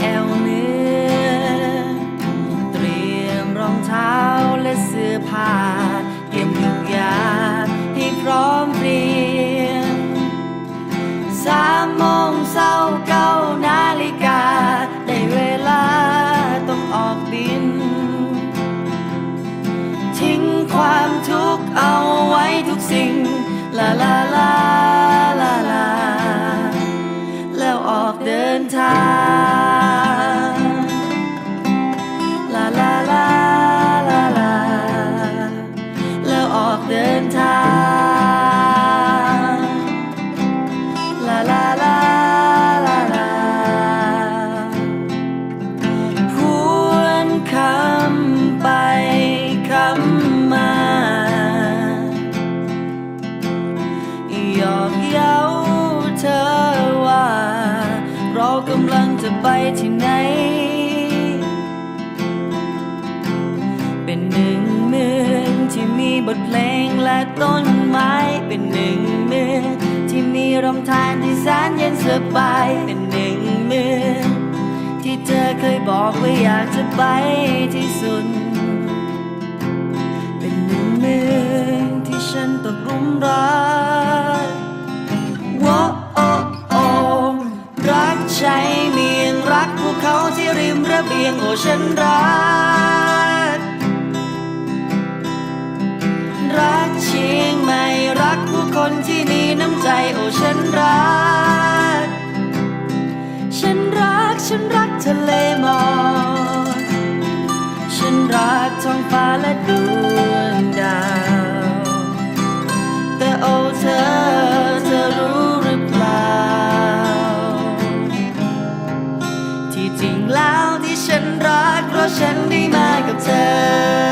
แอวเนือเตรียมรองเท้าและเสื้อผ้า เตรียมทุกอย่างให้พร้อมเพรียงสามโมงเศร้าเก้านาฬิกา ได้เวลาต้องออกบิน ทิ้งความทุกข์เอาไว้ทุกสิ่ง ลาลาลา เดินทางลาลาลาลาลาพวนคำไปคำมา หยอกเย้าเธอว่า เรากำลังจะไปที่ไหนเป็น ที่มีบทเพลงและต้นไม้เป็นหนึ่งเมืองที่มีลมทานที่แสนเย็นสบายเป็นหนึ่งเมืองที่เธอเคยบอกว่าอยากจะไปที่สุด เป็นหนึ่งเมืองที่ฉันตกหลุมรักว้าโอโอรักใช่เมียงรักภูเขาที่ริมระเบียงโอฉันรัก คนที่มีน้ำใจโอ้ฉันรัก ฉันรักฉันรักทะเลหมอกฉันรักท้องฟ้าและดวงดาว แต่โอ้เธอเธอรู้หรือเปล่า ที่จริงแล้วที่ฉันรักเพราะฉันได้มากับเธอ